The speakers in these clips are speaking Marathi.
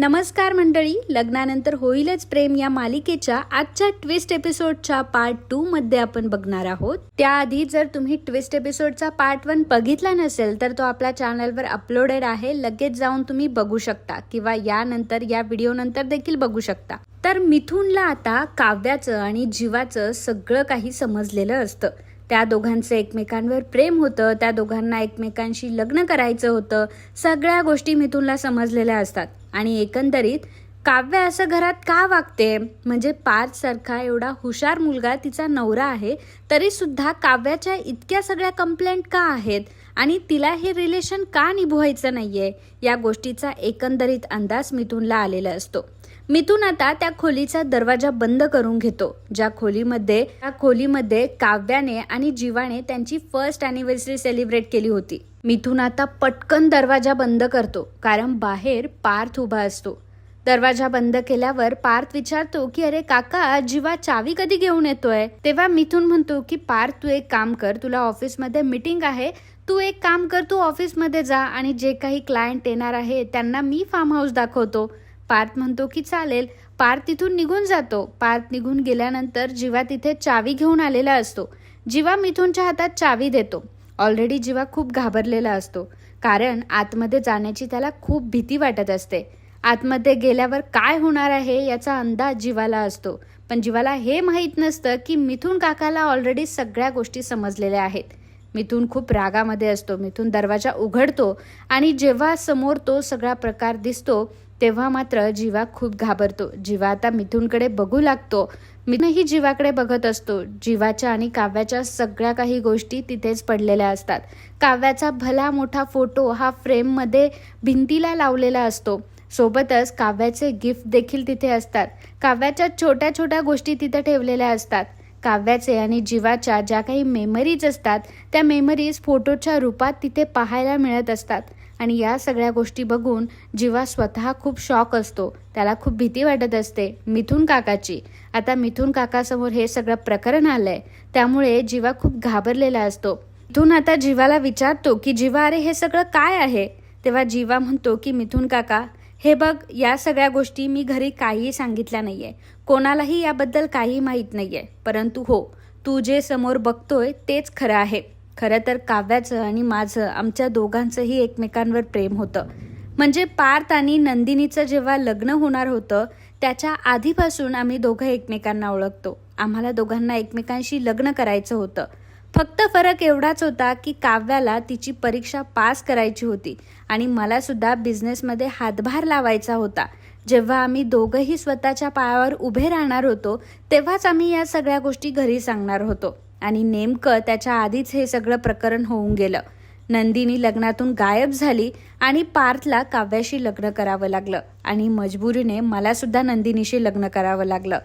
नमस्कार मंडळी लग्नानंतर होईलच प्रेम या मालिकेच्या आजच्या ट्विस्ट एपिसोडच्या पार्ट टू मध्ये आपण बघणार आहोत. त्याआधी जर तुम्ही ट्विस्ट एपिसोडचा पार्ट वन बघितला नसेल तर तो आपल्या चॅनलवर अपलोडेड आहे. लगेच जाऊन तुम्ही बघू शकता किंवा यानंतर या व्हिडिओ नंतर देखील बघू शकता. तर मिथुनला आता काव्याचं आणि जीवाचं सगळं काही समजलेलं असतं. त्या दोघांचं एकमेकांवर प्रेम होतं त्या दोघांना एकमेकांशी लग्न करायचं होतं. सगळ्या गोष्टी मिथुनला समजलेल्या असतात. आणि एकंदरीत काव्य असं घरात का वागते? म्हणजे पार्थ सारखा एवढा हुशार मुलगा तिचा नवरा आहे तरी सुद्धा काव्याच्या इतक्या सगळ्या कंप्लेंट का आहेत? आणि तिला हे रिलेशन का निभवायचं नाहीये? या गोष्टीचा एकंदरीत अंदाज मिथुनला आलेला असतो. मिथून आता त्या खोलीचा दरवाजा बंद करून घेतो. ज्या खोलीमध्ये त्या खोलीमध्ये काव्याने आणि जीवाने त्यांची फर्स्ट अॅनिव्हर्सरी सेलिब्रेट केली होती. मिथून आता पटकन दरवाजा बंद करतो कारण बाहेर पार्थ उभा असतो. दरवाजा बंद केल्यावर पार्थ विचारतो की अरे काका जीवा चावी कधी घेऊन येतोय? तेव्हा मिथून म्हणतो की पार्थ तू एक काम कर तुला ऑफिसमध्ये मीटिंग आहे. तू एक काम कर तू ऑफिसमध्ये जा आणि जे काही क्लायंट येणार आहे त्यांना मी फार्म हाऊस दाखवतो. पार्थ म्हणतो की चालेल. पार्थ तिथून निघून जातो. पार्थ निघून गेल्यानंतर जीवा तिथे चावी घेऊन आलेला असतो. जीवा मिथूनच्या हातात चावी देतो. ऑलरेडी जीवा खूप घाबरलेला असतो. कारण आतमध्ये जाण्याची त्याला खूप भीती वाटत असते. आतमध्ये गेल्यावर काय होणार आहे याचा अंदाज जीवाला असतो. पण जीवाला हे माहीत नसतं की मिथून काकाला ऑलरेडी सगळ्या गोष्टी समजलेल्या आहेत. मिथून खूप रागामध्ये असतो. मिथून दरवाजा उघडतो आणि जेव्हा समोर तो सगळा प्रकार दिसतो तेव्हा मात्र जीवा खूप घाबरतो. जीवा आता मिथूनकडे बघू लागतो. मिथूनही जीवाकडे बघत असतो. जीवाच्या आणि काव्याच्या सगळ्या काही गोष्टी तिथेच पडलेल्या असतात. काव्याचा भला मोठा फोटो हा फ्रेममध्ये भिंतीला लावलेला असतो. सोबतच काव्याचे गिफ्ट देखील तिथे असतात. काव्याच्या छोट्या छोट्या गोष्टी तिथे ठेवलेल्या असतात. काव्याचे आणि जीवाच्या ज्या काही मेमरीज असतात त्या मेमरीज फोटोच्या रूपात तिथे पाहायला मिळत असतात. आणि या सगळ्या गोष्टी बघून जीवा स्वतः खूप शॉक असतो. त्याला खूप भीती वाटत असते. मिथून काकाची. आता मिथून काकासमोर हे सगळं प्रकरण आलंय. त्यामुळे जीवा खूप घाबरलेला असतो. मिथून आता जीवाला विचारतो की जीवा अरे हे सगळं काय आहे? तेव्हा जीवा म्हणतो की मिथून काका हे बघ या सगळ्या गोष्टी मी घरी काहीही सांगितल्या नाही आहे कोणालाही याबद्दल काही माहीत नाही आहे परंतु हो तू जे समोर बघतोय तेच खरं आहे. खरं तर काव्याचं आणि माझं आमच्या दोघांचंही एकमेकांवर प्रेम होतं. म्हणजे पार्थ आणि नंदिनीचं जेव्हा लग्न होणार होतं त्याच्या आधीपासून आम्ही दोघं एकमेकांना ओळखतो. आम्हाला दोघांना एकमेकांशी लग्न करायचं होतं. फक्त फरक एवढाच होता की काव्याला तिची परीक्षा पास करायची होती आणि मला सुद्धा बिझनेसमध्ये हातभार लावायचा होता. जेव्हा आम्ही दोघंही स्वतःच्या पायावर उभे राहणार होतो तेव्हाच आम्ही या सगळ्या गोष्टी घरी सांगणार होतो. आणि नेमकं त्याच्या आधीच हे सगळं प्रकरण होऊन गेलं. नंदिनी लग्नातून गायब झाली आणि पार्थला काव्याशी लग्न करावं लागलं आणि मजबुरीने मला सुद्धा नंदिनीशी लग्न करावं लागलं.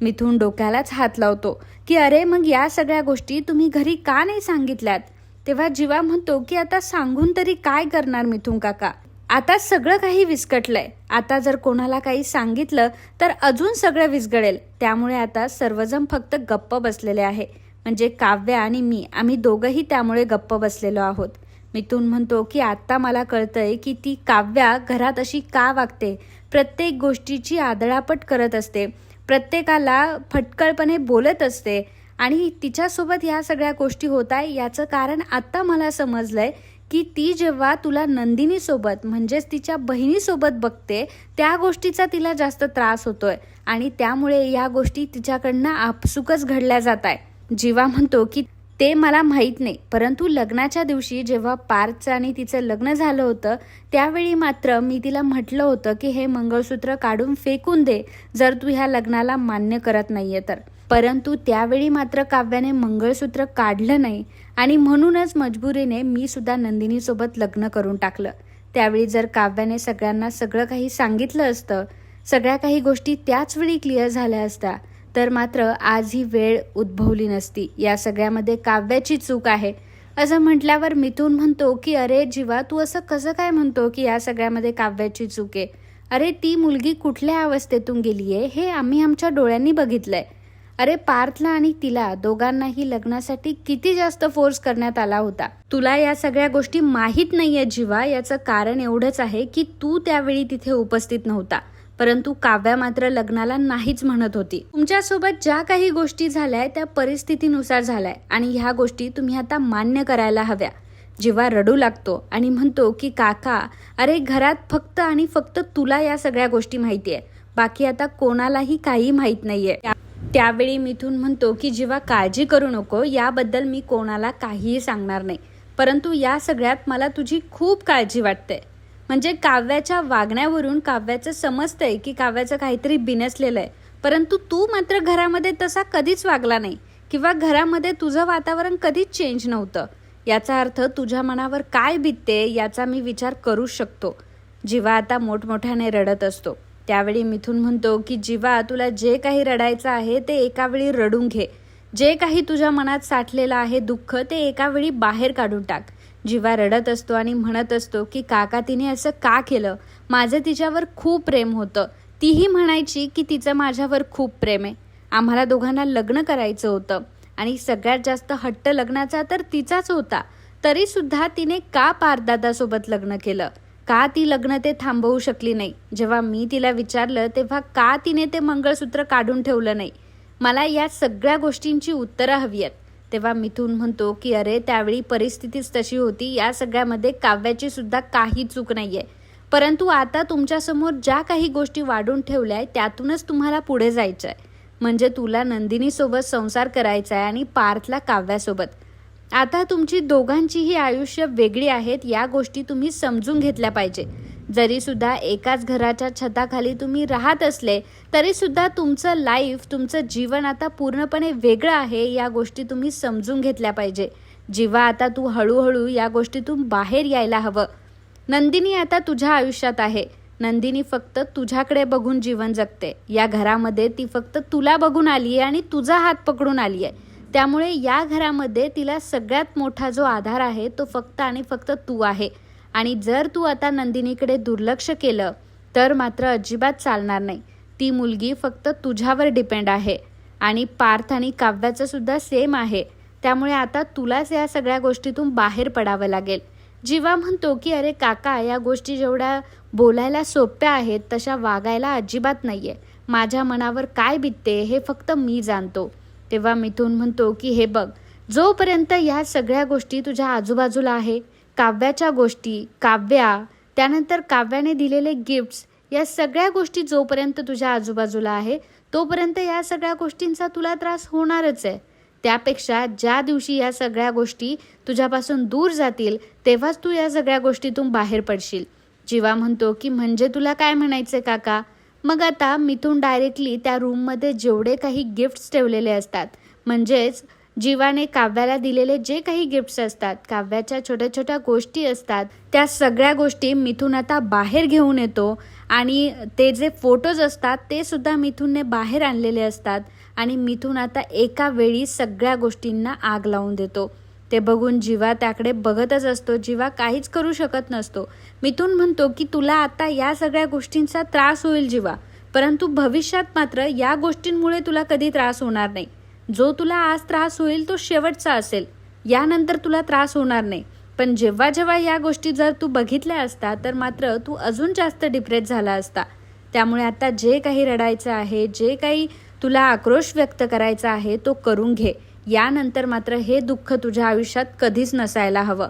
मिथून डोक्यालाच हात लावतो की अरे मग या सगळ्या गोष्टी तुम्ही घरी का नाही सांगितल्यात? तेव्हा जीवा म्हणतो की आता सांगून तरी काय करणार मिथून काका? आता सगळं काही विस्कटलंय. आता जर कोणाला काही सांगितलं तर अजून सगळं विस्गळेल त्यामुळे आता सर्वजण फक्त गप्प बसलेले आहे. म्हणजे काव्य आणि मी आम्ही दोघंही त्यामुळे गप्प बसलेलो आहोत. मिथून म्हणतो की आत्ता मला कळतंय की ती काव्या घरात अशी का वागते? प्रत्येक गोष्टीची आदळापट करत असते. प्रत्येकाला फटकळपणे बोलत असते. आणि तिच्यासोबत ह्या सगळ्या गोष्टी होत आहे याचं कारण आत्ता मला समजलंय की ती जेव्हा तुला नंदिनीसोबत म्हणजेच तिच्या बहिणीसोबत बघते त्या गोष्टीचा तिला जास्त त्रास होतोय. आणि त्यामुळे या गोष्टी तिच्याकडनं आपसुकच घडल्या जात आहे. जीवा म्हणतो की ते मला माहीत नाही. परंतु लग्नाच्या दिवशी जेव्हा पार्थचं आणि तिचं लग्न झालं होतं त्यावेळी मात्र मी तिला म्हटलं होतं की हे मंगळसूत्र काढून फेकून दे जर तू ह्या लग्नाला मान्य करत नाहीये तर. परंतु त्यावेळी मात्र काव्याने मंगळसूत्र काढलं नाही आणि म्हणूनच मजबुरीने मी सुद्धा नंदिनीसोबत लग्न करून टाकलं. त्यावेळी जर काव्याने सगळ्यांना सगळं काही सांगितलं असतं सगळ्या काही गोष्टी त्याच वेळी क्लिअर झाल्या असत्या तर मात्र आज ही वेळ उद्भवली नसती. या सगळ्यामध्ये काव्याची चूक आहे. असं म्हटल्यावर मिथून म्हणतो की अरे जीवा तू असं कसं काय म्हणतो की या सगळ्यामध्ये काव्याची चूक आहे? अरे ती मुलगी कुठल्या अवस्थेतून गेली आहे हे आम्ही आमच्या डोळ्यांनी बघितलंय. अरे पार्थला आणि तिला दोघांनाही लग्नासाठी किती जास्त फोर्स करण्यात आला होता. तुला या सगळ्या गोष्टी माहीत नाहीये जीवा. याचं कारण एवढंच आहे की तू त्यावेळी तिथे उपस्थित नव्हता. परंतु काव्या मात्र लग्नाला नाहीच म्हणत होती. तुमच्यासोबत ज्या काही गोष्टी झाल्या त्या परिस्थितीनुसार झाल्याय. आणि ह्या गोष्टी तुम्ही आता मान्य करायला हव्या. जेव्हा रडू लागतो आणि म्हणतो की काका अरे घरात फक्त आणि फक्त तुला या सगळ्या गोष्टी माहिती आहे बाकी आता कोणालाही काही माहीत नाहीये. त्या- त्यावेळी मिथून म्हणतो की जेव्हा काळजी करू नको याबद्दल मी कोणाला काहीही सांगणार नाही. परंतु या सगळ्यात मला तुझी खूप काळजी वाटते म्हणजे काव्याच्या वागण्यावरून काव्याचं समजतंय की काव्याचं काहीतरी बिनसलेलं आहे परंतु तू मात्र घरामध्ये तसा कधीच वागला नाही किंवा घरामध्ये तुझं वातावरण कधीच चेंज नव्हतं. याचा अर्थ तुझ्या मनावर काय बितते याचा मी विचार करू शकतो. जिवा आता मोठमोठ्याने रडत असतो. त्यावेळी मिथून म्हणतो की जिवा तुला जे काही रडायचं आहे ते एका वेळी रडून घे. जे काही तुझ्या मनात साठलेलं आहे दुःख ते एका वेळी बाहेर काढून टाक. जिवा रडत असतो आणि म्हणत असतो की काका तिने असं का केलं? माझं तिच्यावर खूप प्रेम होतं. तीही म्हणायची की तिचं माझ्यावर खूप प्रेम आहे. आम्हाला दोघांना लग्न करायचं होतं. आणि सगळ्यात जास्त हट्ट लग्नाचा तर तिचाच होता. तरी सुद्धा तिने का पारदादासोबत लग्न केलं? का ती लग्न ते थांबवू शकली नाही? जेव्हा मी तिला विचारलं तेव्हा का तिने ते मंगळसूत्र काढून ठेवलं नाही? मला या सगळ्या गोष्टींची उत्तरं हवी आहेत. तेव्हा मिथून म्हणतो की अरे त्यावेळी परिस्थितीच तशी होती. या सगळ्यामध्ये काव्याची सुद्धा काही चूक नाहीये. परंतु आता तुमच्यासमोर ज्या काही गोष्टी वाढून ठेवल्या आहेत त्यातूनच तुम्हाला पुढे जायचं आहे म्हणजे तुला नंदिनीसोबत संसार करायचा आहे आणि पार्थला काव्यासोबत. आता तुमची दोघांचीही आयुष्य वेगळी आहेत. या गोष्टी तुम्ही समजून घेतल्या पाहिजे. जरीसुद्धा एकाच घराच्या छताखाली तुम्ही राहत असले तरीसुद्धा तुमचं लाईफ तुमचं जीवन आता पूर्णपणे वेगळं आहे या गोष्टी तुम्ही समजून घेतल्या पाहिजे. जेव्हा आता तू हळूहळू या गोष्टीतून बाहेर यायला हवं. नंदिनी आता तुझ्या आयुष्यात आहे. नंदिनी फक्त तुझ्याकडे बघून जीवन जगते. या घरामध्ये ती फक्त तुला बघून आली आहे आणि तुझा हात पकडून आली आहे त्यामुळे या घरामध्ये तिला सगळ्यात मोठा जो आधार आहे तो फक्त आणि फक्त तू आहे. आणि जर तू आता नंदिनीकडे दुर्लक्ष केलं तर मात्र अजिबात चालणार नाही. ती मुलगी फक्त तुझ्यावर डिपेंड आहे. आणि पार्थ आणि काव्याचं सुद्धा सेम आहे. त्यामुळे आता तुलाच या सगळ्या गोष्टीतून बाहेर पडावं लागेल. जीवा म्हणतो की अरे काका या गोष्टी जेवढ्या बोलायला सोप्या आहेत तशा वागायला अजिबात नाही आहे माझ्या मनावर काय बितते हे फक्त मी जाणतो. तेव्हा मिथून म्हणतो की हे बघ जोपर्यंत या सगळ्या गोष्टी तुझ्या आजूबाजूला आहे काव्याच्या गोष्टी काव्या त्यानंतर काव्याने दिलेले गिफ्ट्स या सगळ्या गोष्टी जोपर्यंत तुझ्या आजूबाजूला आहे तोपर्यंत या सगळ्या गोष्टींचा तुला त्रास होणारच आहे. त्यापेक्षा ज्या दिवशी या सगळ्या गोष्टी तुझ्यापासून दूर जातील तेव्हाच तू या सगळ्या गोष्टीतून बाहेर पडशील. जीवा म्हणतो की म्हणजे तुला काय म्हणायचं काका? मग आता मिथून डायरेक्टली त्या रूममध्ये जेवढे काही गिफ्ट्स ठेवलेले असतात म्हणजेच जीवाने काव्याला दिलेले जे काही गिफ्ट्स असतात काव्याच्या छोट्या छोट्या गोष्टी असतात त्या सगळ्या गोष्टी मिथून आता बाहेर घेऊन येतो आणि ते जे फोटोज असतात ते सुद्धा मिथूनने बाहेर आणलेले असतात आणि मिथून आता एका वेळी सगळ्या गोष्टींना आग लावून देतो. ते बघून जीवा त्याकडे बघतच असतो जीवा काहीच करू शकत नसतो. मिथून म्हणतो की तुला आता या सगळ्या गोष्टींचा त्रास होईल जीवा परंतु भविष्यात मात्र या गोष्टींमुळे तुला कधी त्रास होणार नाही. जो तुला आज त्रास होईल तो शेवटचा असेल. यानंतर तुला त्रास होणार नाही. पण जेव्हा जेव्हा या गोष्टी जर तू बघितल्या असता तर मात्र तू अजून जास्त डिप्रेस झाला असता. त्यामुळे आता जे काही रडायचं आहे जे काही तुला आक्रोश व्यक्त करायचा आहे तो करून घे. यानंतर मात्र हे दुःख तुझ्या आयुष्यात कधीच नसायला हवं.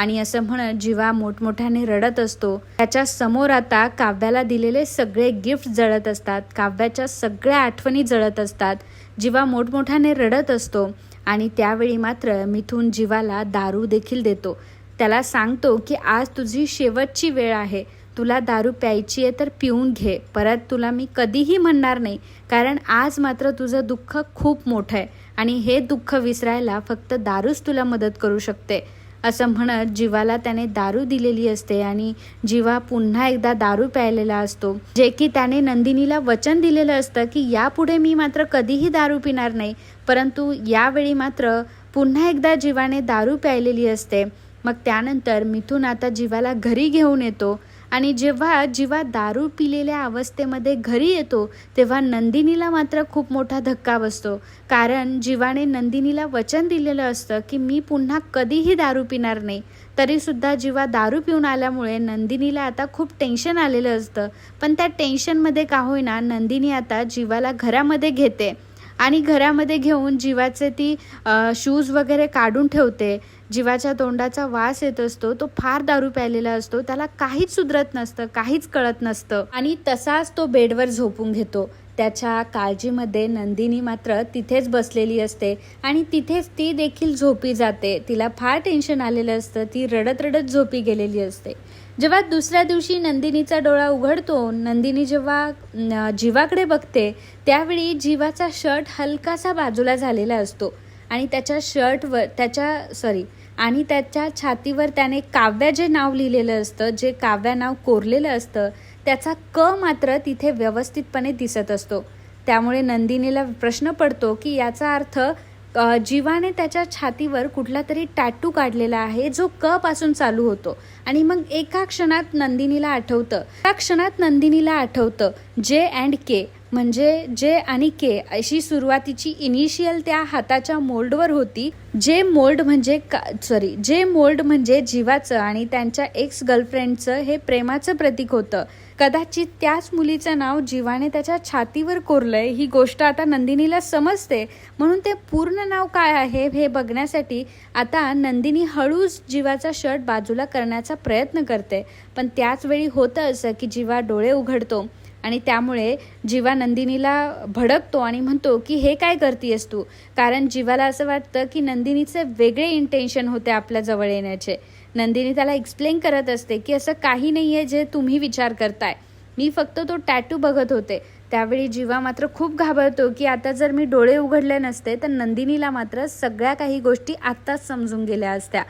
आणि असं म्हणत जीवा मोठमोठ्याने रडत असतो. त्याच्यासमोर आता काव्याला दिलेले सगळे गिफ्ट जळत असतात. काव्याच्या सगळ्या आठवणी जळत असतात. जीवा मोठमोठ्याने रडत असतो आणि त्यावेळी मात्र मिथून जीवाला दारू देखील देतो. त्याला सांगतो की आज तुझी शेवटची वेळ आहे. तुला दारू प्यायची आहे तर पिऊन घे. परत तुला मी कधीही म्हणणार नाही. कारण आज मात्र तुझं दुःख खूप मोठं आहे. आणि हे दुःख विसरायला फक्त दारूच तुला मदत करू शकते. असं म्हणत जीवाला त्याने दारू दिलेली असते आणि जीवा पुन्हा एकदा दारू प्यायलेला असतो. जे की त्याने नंदिनीला वचन दिलेलं असतं की यापुढे मी मात्र कधीही दारू पिणार नाही परंतु यावेळी मात्र पुन्हा एकदा जीवाने दारू प्यायलेली असते. मग त्यानंतर मिथून आता जीवाला घरी घेऊन येतो. आणि जेव्हा जीवा दारू पिलेल्या अवस्थेमध्ये घरी येतो तेव्हा नंदिनीला मात्र खूप मोठा धक्का बसतो. कारण जीवाने नंदिनीला वचन दिलेलं असतं की मी पुन्हा कधीही दारू पिणार नाही. तरीसुद्धा जीवा दारू पिऊन आल्यामुळे नंदिनीला आता खूप टेन्शन आलेलं असतं. पण त्या टेन्शनमध्ये का होईना नंदिनी आता जीवाला घरामध्ये घेते. आणि घरामध्ये घेऊन जीवाचे ती शूज वगैरे काढून ठेवते. जीवाच्या तोंडाचा वास येत असतो तो फार दारू प्यायलेला असतो त्याला काहीच सुधरत नसतं काहीच कळत नसतं. आणि तसाच तो बेडवर झोपून घेतो. त्याच्या काळजीमध्ये नंदिनी मात्र तिथेच बसलेली असते आणि तिथेच ती देखील झोपी जाते. तिला फार टेन्शन आलेलं असतं ती रडत रडत झोपी गेलेली असते. जेव्हा दुसऱ्या दिवशी नंदिनीचा डोळा उघडतो नंदिनी जेव्हा जीवाकडे बघते त्यावेळी जीवाचा शर्ट हलकासा बाजूला झालेला असतो. आणि त्याच्या शर्टवर त्याच्या सॉरी आणि त्याच्या छातीवर त्याने काव्या जे नाव लिहिलेलं असतं जे काव्या नाव कोरलेलं असतं त्याचा क मात्र तिथे व्यवस्थितपणे दिसत असतो. त्यामुळे नंदिनीला प्रश्न पडतो की याचा अर्थ जीवाने त्याच्या छातीवर कुठला तरी टॅटू काढलेला आहे जो क पासून चालू होतो. आणि मग एका क्षणात नंदिनीला आठवतं त्या क्षणात नंदिनीला आठवतं जे अँड के म्हणजे जे आणि के अशी सुरुवातीची इनिशियल त्या हाताच्या मोल्डवर होती. जे मोल्ड म्हणजे सॉरी जे मोल्ड म्हणजे जीवाचं आणि त्यांच्या एक्स गर्लफ्रेंडचं हे प्रेमाचं प्रतीक होतं. कदाचित त्याच मुलीचं नाव जीवाने त्याच्या छातीवर कोरलंय ही गोष्ट आता नंदिनीला समजते. म्हणून ते पूर्ण नाव काय आहे हे बघण्यासाठी आता नंदिनी हळूच जीवाचा शर्ट बाजूला करण्याचा प्रयत्न करते. पण त्याच वेळी होतं असं की जीवा डोळे उघडतो. आणि त्यामुळे जीवा नंदिनीला भडकतो आणि म्हणतो की हे काय करतीयस तू? कारण जीवाला असं वाटतं की नंदिनीचे वेगळे इंटेन्शन होते आपल्या जवळ येण्याचे. नंदिनी त्याला एक्सप्लेन करत असते की असं काही नाही आहे जे तुम्ही विचार करताय. मी फक्त तो टॅटू बघत होते. त्यावेळी जीवा मात्र खूप घाबरतो की आता जर मी डोळे उघडले नसते तर नंदिनीला मात्र सगळ्या काही गोष्टी आत्ताच समजून गेल्या असत्या.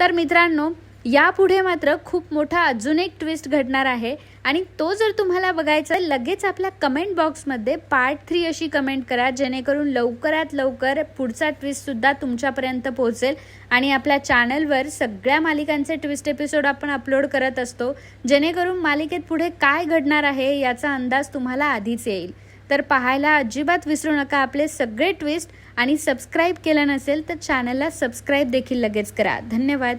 तर मित्रांनो यापुढे मात्र खूप मोठा अजून एक ट्विस्ट घडणार आहे. आणि तो जर तुम्हाला बघायचा लगेच आपल्या कमेंट बॉक्समध्ये पार्ट थ्री अशी कमेंट करा जेणेकरून लवकरात लवकर पुढचा ट्विस्टसुद्धा तुमच्यापर्यंत पोहोचेल. आणि आपल्या चॅनलवर सगळ्या मालिकांचे ट्विस्ट एपिसोड आपण अपलोड करत असतो जेणेकरून मालिकेत पुढे काय घडणार आहे याचा अंदाज तुम्हाला आधीच येईल. तर पाहायला अजिबात विसरू नका आपले सगळे ट्विस्ट आणि सबस्क्राईब केलं नसेल तर चॅनलला सबस्क्राईब देखील लगेच करा. धन्यवाद.